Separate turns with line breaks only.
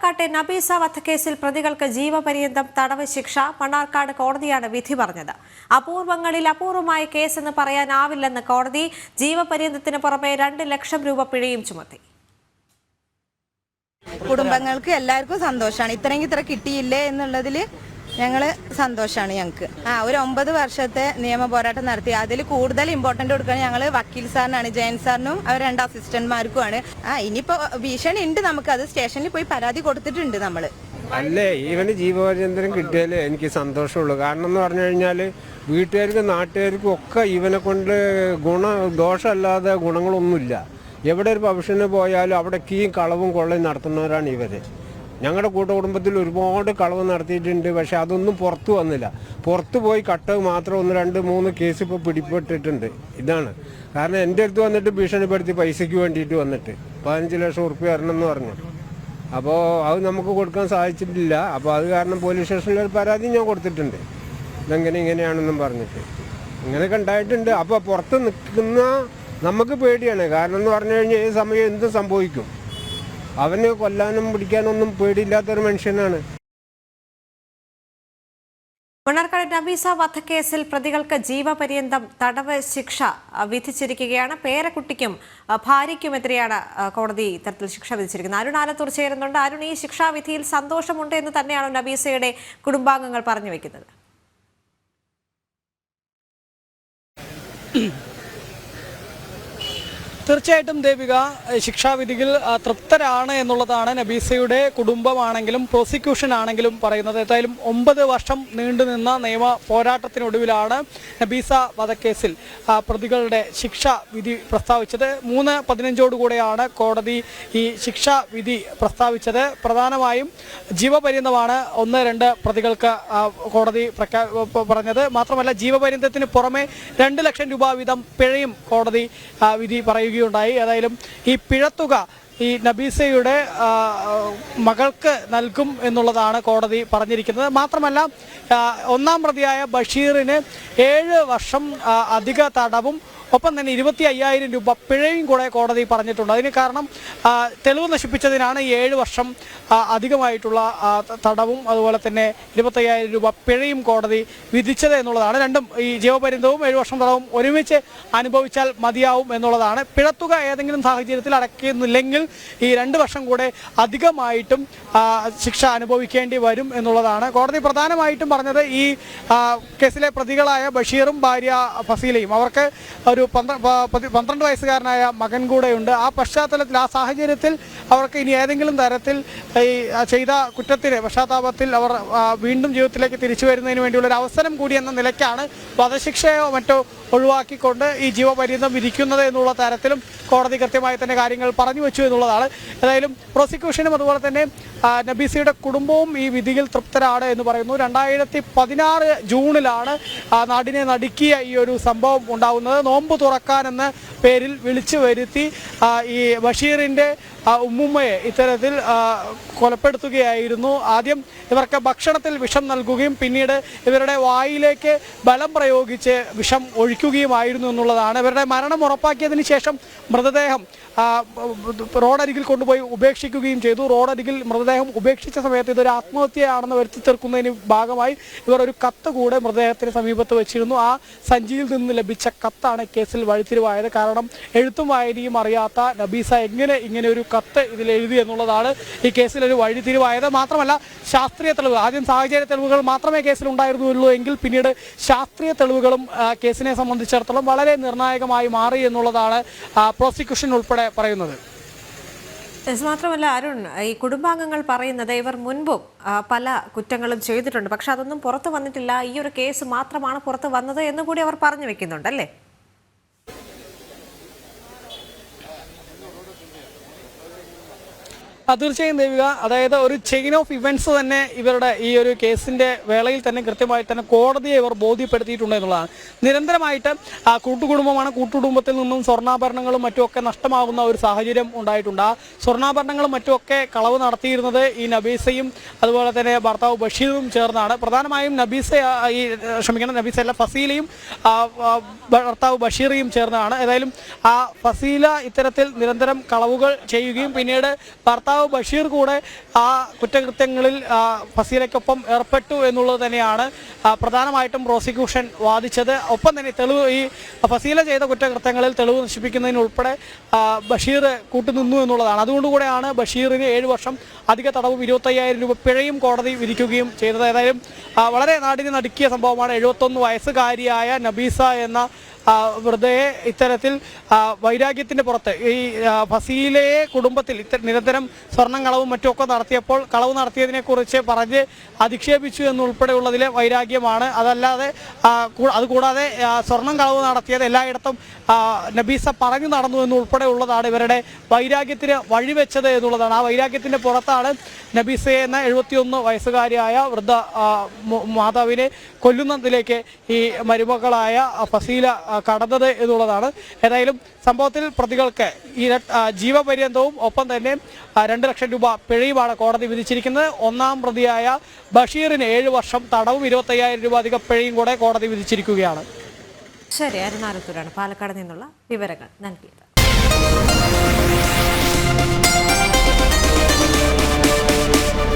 പാലക്കാട്ടെ നബീസ വധക്കേസിൽ പ്രതികൾക്ക് ജീവപര്യന്തം തടവ് ശിക്ഷ മണ്ണാർക്കാട് കോടതിയാണ് വിധി പറഞ്ഞത്. അപൂർവങ്ങളിൽ അപൂർവമായ കേസെന്ന് പറയാനാവില്ലെന്ന് കോടതി ജീവപര്യന്തത്തിന് പുറമെ രണ്ട് ലക്ഷം രൂപ പിഴയും ചുമത്തി.
കുടുംബങ്ങൾക്ക് എല്ലാവർക്കും സന്തോഷമാണ്. ഇത്രയും ഇത്ര കിട്ടിയില്ലേ എന്നുള്ളതിൽ ഞങ്ങൾ സന്തോഷമാണ് ഞങ്ങൾക്ക് ആ ഒരു ഒമ്പത് വർഷത്തെ നിയമ പോരാട്ടം നടത്തി. അതിൽ കൂടുതൽ ഇമ്പോർട്ടന്റ് കൊടുക്കുന്നത് ഞങ്ങൾ വക്കീൽ സാറിനാണ് ജയൻ സാറിനും അവർ രണ്ട് അസിസ്റ്റന്റ്മാർക്കുമാണ് ആ ഇനിയിപ്പോൾ ഭീഷണി ഉണ്ട് നമുക്ക്. അത് സ്റ്റേഷനിൽ പോയി പരാതി കൊടുത്തിട്ടുണ്ട് നമ്മൾ
അല്ലേ? ഇവന് ജീവപര്യന്തരം കിട്ടിയാലേ എനിക്ക് സന്തോഷമുള്ളൂ. കാരണം എന്ന് പറഞ്ഞു കഴിഞ്ഞാൽ വീട്ടുകാർക്കും നാട്ടുകാർക്കും ഒക്കെ ഇവനെ കൊണ്ട് ഗുണ ദോഷമല്ലാതെ ഗുണങ്ങളൊന്നുമില്ല. എവിടെ ഒരു ഭവിഷ്യന് പോയാലും അവിടെ ഈ കളവും കൊള്ളയും നടത്തുന്നവരാണ് ഇവർ. ഞങ്ങളുടെ കൂട്ടുകുടുംബത്തിൽ ഒരുപാട് കളവ് നടത്തിയിട്ടുണ്ട്. പക്ഷെ അതൊന്നും പുറത്തു വന്നില്ല. പുറത്തു പോയി കട്ട് മാത്രം ഒന്ന് രണ്ട് മൂന്ന് കേസ് ഇപ്പോൾ പിടിപ്പെട്ടിട്ടുണ്ട് ഇതാണ്. കാരണം എന്റെ അടുത്ത് വന്നിട്ട് ഭീഷണിപ്പെടുത്തി പൈസയ്ക്ക് വേണ്ടിയിട്ട് വന്നിട്ട്. പതിനഞ്ച് ലക്ഷം ഉറുപ്പ്യ വരണം എന്ന് പറഞ്ഞു. അപ്പോൾ അത് നമുക്ക് കൊടുക്കാൻ സാധിച്ചിട്ടില്ല. അപ്പോൾ അത് കാരണം പോലീസ് സ്റ്റേഷനിൽ ഒരു പരാതി ഞാൻ കൊടുത്തിട്ടുണ്ട്. ഇതെങ്ങനെ ഇങ്ങനെയാണെന്നും പറഞ്ഞിട്ട്. ഇങ്ങനെയൊക്കെ ഉണ്ടായിട്ടുണ്ട്. അപ്പോൾ പുറത്ത് നിൽക്കുന്ന നമുക്ക് പേടിയാണ്. കാരണം എന്ന് പറഞ്ഞു കഴിഞ്ഞാൽ ഏത് സമയം എന്ത് സംഭവിക്കും? അവന് കൊല്ലാനും പിടിക്കാനൊന്നും പേടിയില്ലാത്തൊരു മനുഷ്യനാണ്.
മണ്ണാർക്കാട് നബീസ വധക്കേസിൽ പ്രതികൾക്ക് ജീവപര്യന്തം തടവ് ശിക്ഷ വിധിച്ചിരിക്കുകയാണ്. പേരക്കുട്ടിക്കും ഭാര്യയ്ക്കും ഭാര്യയ്ക്കുമെതിരെയാണ് കോടതി ഇത്തരത്തിൽ ശിക്ഷ വിധിച്ചിരിക്കുന്നത്. അരുൺ ആലത്തൂർ ചേരുന്നുണ്ട്. അരുൺ ഈ ശിക്ഷാവിധിയിൽ സന്തോഷമുണ്ട് എന്ന് തന്നെയാണ് നബീസയുടെ കുടുംബാംഗങ്ങൾ പറഞ്ഞു വെക്കുന്നത്?
തീർച്ചയായിട്ടും ദേവിക ശിക്ഷാവിധിയിൽ തൃപ്തരാണ് എന്നുള്ളതാണ് നബീസയുടെ കുടുംബമാണെങ്കിലും പ്രോസിക്യൂഷൻ ആണെങ്കിലും പറയുന്നത്. ഏതായാലും ഒമ്പത് വർഷം നീണ്ടുനിന്ന നിയമ പോരാട്ടത്തിനൊടുവിലാണ് നബീസ വധക്കേസിൽ പ്രതികളുടെ ശിക്ഷ വിധി പ്രസ്താവിച്ചത്. മൂന്ന് പതിനഞ്ചോടുകൂടെയാണ് കോടതി ഈ ശിക്ഷാവിധി പ്രസ്താവിച്ചത്. പ്രധാനമായും ജീവപര്യന്തമാണ് ഒന്ന് രണ്ട് പ്രതികൾക്ക് കോടതി പ്രഖ്യാ പറഞ്ഞത്. മാത്രമല്ല ജീവപര്യന്തത്തിന് പുറമെ രണ്ട് ലക്ഷം രൂപ വീതം പിഴയും കോടതി വിധി വിധി പറയുകയുണ്ടായി ഏതായാലും ഈ പിഴത്തുക ഈ നബീസയുടെ മകൾക്ക് നൽകും എന്നുള്ളതാണ് കോടതി പറഞ്ഞിരിക്കുന്നത്. മാത്രമല്ല ഒന്നാം പ്രതിയായ ബഷീറിന് ഏഴ് വർഷം അധിക തടവും ഒപ്പം തന്നെ ഇരുപത്തി അയ്യായിരം രൂപ പിഴയും കൂടെ കോടതി പറഞ്ഞിട്ടുണ്ട്. അതിന് കാരണം തെളിവ് നശിപ്പിച്ചതിനാണ് ഏഴ് വർഷം അധികമായിട്ടുള്ള തടവും അതുപോലെ തന്നെ ഇരുപത്തയ്യായിരം രൂപ പിഴയും കോടതി വിധിച്ചത് എന്നുള്ളതാണ്. രണ്ടും ഈ ജീവപര്യന്തവും ഏഴ് വർഷം തടവും ഒരുമിച്ച് അനുഭവിച്ചാൽ മതിയാവും എന്നുള്ളതാണ്. പിഴത്തുക ഏതെങ്കിലും സാഹചര്യത്തിൽ അടയ്ക്കുന്നില്ലെങ്കിൽ ഈ രണ്ട് വർഷം കൂടെ അധികമായിട്ടും ശിക്ഷ അനുഭവിക്കേണ്ടി വരും എന്നുള്ളതാണ്. കോടതി പ്രധാനമായിട്ടും പറഞ്ഞത് ഈ കേസിലെ പ്രതികളായ ബഷീറും ഭാര്യ ഫസീലയും അവർക്ക് ഒരു പന്ത്രണ്ട് വയസ്സുകാരനായ മകൻ കൂടെയുണ്ട്. ആ പശ്ചാത്തലത്തിൽ ആ സാഹചര്യത്തിൽ അവർക്ക് ഇനി ഏതെങ്കിലും തരത്തിൽ ഈ ചെയ്ത കുറ്റത്തിന് പശ്ചാത്താപത്തിൽ അവർ വീണ്ടും ജീവിതത്തിലേക്ക് തിരിച്ചു വരുന്നതിന് വേണ്ടിയുള്ള ഒരു അവസരം കൂടി എന്ന നിലയ്ക്കാണ് വധശിക്ഷയോ മറ്റോ ഒഴിവാക്കിക്കൊണ്ട് ഈ ജീവപര്യന്തം വിധിക്കുന്നത് എന്നുള്ള തരത്തിലും കോടതി കൃത്യമായി തന്നെ കാര്യങ്ങൾ പറഞ്ഞു വെച്ചു എന്നുള്ളതാണ്. ഏതായാലും പ്രോസിക്യൂഷനും അതുപോലെ തന്നെ നബീസിയുടെ കുടുംബവും ഈ വിധിയിൽ തൃപ്തരാണ് എന്ന് പറയുന്നു. രണ്ടായിരത്തി പതിനാറ് ജൂണിലാണ് നാടിനെ നടുക്കിയ ഈ ഒരു സംഭവം ഉണ്ടാകുന്നത് നോമ്പ് തുറക്കാനെന്ന പേരിൽ വിളിച്ചു വരുത്തി ഈ ബഷീറിന്റെ ഉമ്മുമ്മയെ ഇത്തരത്തിൽ കൊലപ്പെടുത്തുകയായിരുന്നു. ആദ്യം ഇവർക്ക് ഭക്ഷണത്തിൽ വിഷം നൽകുകയും പിന്നീട് ഇവരുടെ വായിലേക്ക് ബലം പ്രയോഗിച്ച് വിഷം ഒഴിക്കുകയുമായിരുന്നു എന്നുള്ളതാണ്. ഇവരുടെ മരണം ഉറപ്പാക്കിയതിന് ശേഷം മൃതദേഹം റോഡരികിൽ കൊണ്ടുപോയി ഉപേക്ഷിക്കുകയും ചെയ്തു. റോഡരികിൽ മൃതദേഹം ഉപേക്ഷിച്ച സമയത്ത് ഇതൊരു ആത്മഹത്യയാണെന്ന് വരുത്തി തീർക്കുന്നതിന് ഭാഗമായി ഇവർ ഒരു കത്ത് കൂടെ മൃതദേഹത്തിന് സമീപത്ത് വെച്ചിരുന്നു. ആ സഞ്ചിയിൽ നിന്ന് ലഭിച്ച കത്താണ് കേസിൽ വഴിത്തിരിവായത്. കാരണം എഴുത്തും വായനയും അറിയാത്ത നബീസ എങ്ങനെ ഇങ്ങനെ ഒരു കത്ത് ഇതിൽ എഴുതി എന്നുള്ളതാണ് ഈ കേസിൽ ഒരു വഴിത്തിരിവായത്. മാത്രമല്ല ശാസ്ത്രീയ തെളിവ് ആദ്യം സാഹചര്യ തെളിവുകൾ മാത്രമേ കേസിൽ ഉണ്ടായിരുന്നുള്ളൂ എങ്കിൽ പിന്നീട് ശാസ്ത്രീയ തെളിവുകളും കേസിനെ സംബന്ധിച്ചിടത്തോളം വളരെ നിർണായകമായി മാറി എന്നുള്ളതാണ് പ്രോസിക്യൂഷൻ ഉൾപ്പെടെ പറയുന്നത്.
മാത്രമല്ല അരുൺ ഈ കുടുംബാംഗങ്ങൾ പറയുന്നത് ഇവർ മുൻപും പല കുറ്റങ്ങളും ചെയ്തിട്ടുണ്ട്. പക്ഷെ അതൊന്നും പുറത്തു വന്നിട്ടില്ല. ഈ ഒരു കേസ് മാത്രമാണ് പുറത്തു വന്നത് എന്ന് കൂടി അവർ പറഞ്ഞു വെക്കുന്നുണ്ട് അല്ലേ
ആ, തീർച്ചയായും ദേവിക. അതായത് ഒരു ചെയിൻ ഓഫ് ഇവന്റ്സ് തന്നെ ഇവരുടെ ഈ ഒരു കേസിന്റെ വേളയിൽ തന്നെ കൃത്യമായി തന്നെ കോടതിയെ ഇവർ ബോധ്യപ്പെടുത്തിയിട്ടുണ്ട് എന്നുള്ളതാണ്. നിരന്തരമായിട്ട് കൂട്ടുകുടുംബമാണ്. കൂട്ടുകുടുംബത്തിൽ നിന്നും സ്വർണാഭരണങ്ങളും മറ്റുമൊക്കെ നഷ്ടമാകുന്ന ഒരു സാഹചര്യം ഉണ്ടായിട്ടുണ്ട്. ആ സ്വർണാഭരണങ്ങളും മറ്റുമൊക്കെ കളവ് നടത്തിയിരുന്നത് ഈ നബീസയും അതുപോലെ തന്നെ ഭർത്താവ് ബഷീറും ചേർന്നാണ്. പ്രധാനമായും നബീസ ഈ ക്ഷമിക്കണം നബീസ അല്ല ഫസീലയും ഭർത്താവ് ബഷീറിയും ചേർന്നാണ്. ഏതായാലും ആ ഫസീല ഇത്തരത്തിൽ നിരന്തരം കളവുകൾ ചെയ്യുകയും പിന്നീട് ഭർത്താവ് ഭർത്താവ് ബഷീർ കൂടെ ആ കുറ്റകൃത്യങ്ങളിൽ ഫസീലയ്ക്കൊപ്പം ഏർപ്പെട്ടു എന്നുള്ളത് തന്നെയാണ് പ്രധാനമായിട്ടും പ്രോസിക്യൂഷൻ വാദിച്ചത്. ഒപ്പം തന്നെ തെളിവ് ഈ ഫസീല ചെയ്ത കുറ്റകൃത്യങ്ങളിൽ തെളിവ് നശിപ്പിക്കുന്നതിനുൾപ്പെടെ ബഷീർ കൂട്ടുനിന്നു എന്നുള്ളതാണ്. അതുകൊണ്ടുകൂടെയാണ് ബഷീറിന് ഏഴ് വർഷം അധിക തടവും ഇരുപത്തയ്യായിരം രൂപ പിഴയും കോടതി വിധിക്കുകയും ചെയ്തത്. ഏതായാലും വളരെ നാടിനെ നടുക്കിയ സംഭവമാണ്. എഴുപത്തൊന്ന് വയസ്സുകാരിയായ നബീസ എന്ന വൃദ്ധയെ ഇത്തരത്തിൽ വൈരാഗ്യത്തിന്റെ പുറത്ത് ഈ ഫസീലയെ കുടുംബത്തിൽ നിരന്തരം സ്വർണം കളവും മറ്റുമൊക്കെ നടത്തിയപ്പോൾ കളവ് നടത്തിയതിനെക്കുറിച്ച് പറഞ്ഞ് അധിക്ഷേപിച്ചു എന്നുൾപ്പെടെയുള്ളതിലെ വൈരാഗ്യമാണ്. അതല്ലാതെ അതുകൂടാതെ സ്വർണം കളവ് നടത്തിയത് എല്ലായിടത്തും നബീസ പറഞ്ഞു നടന്നു എന്നുൾപ്പെടെയുള്ളതാണ് ഇവരുടെ വൈരാഗ്യത്തിന് വഴിവെച്ചത് എന്നുള്ളതാണ്. ആ വൈരാഗ്യത്തിന്റെ പുറത്താണ് നബീസയെ എന്ന എഴുപത്തിയൊന്ന് വയസ്സുകാരിയായ വൃദ്ധ മാതാവിനെ കൊല്ലുന്നതിലേക്ക് ഈ മരുമകളായ ഫസീല കടന്നത് എന്നുള്ളതാണ്. ഏതായാലും സംഭവത്തിൽ പ്രതികൾക്ക് ഈ ജീവപര്യന്തവും ഒപ്പം തന്നെ രണ്ട് ലക്ഷം രൂപ പിഴയുമാണ് കോടതി വിധിച്ചിരിക്കുന്നത്. ഒന്നാം പ്രതിയായ ബഷീറിന് ഏഴ് വർഷം തടവും ഇരുപത്തയ്യായിരം രൂപ അധിക പിഴയും കൂടെ കോടതി വിധിച്ചിരിക്കുകയാണ്.
ശരി അരുണാലത്തൂരാണ് പാലക്കാട് നിന്നുള്ള വിവരങ്ങൾ നൽകിയത്.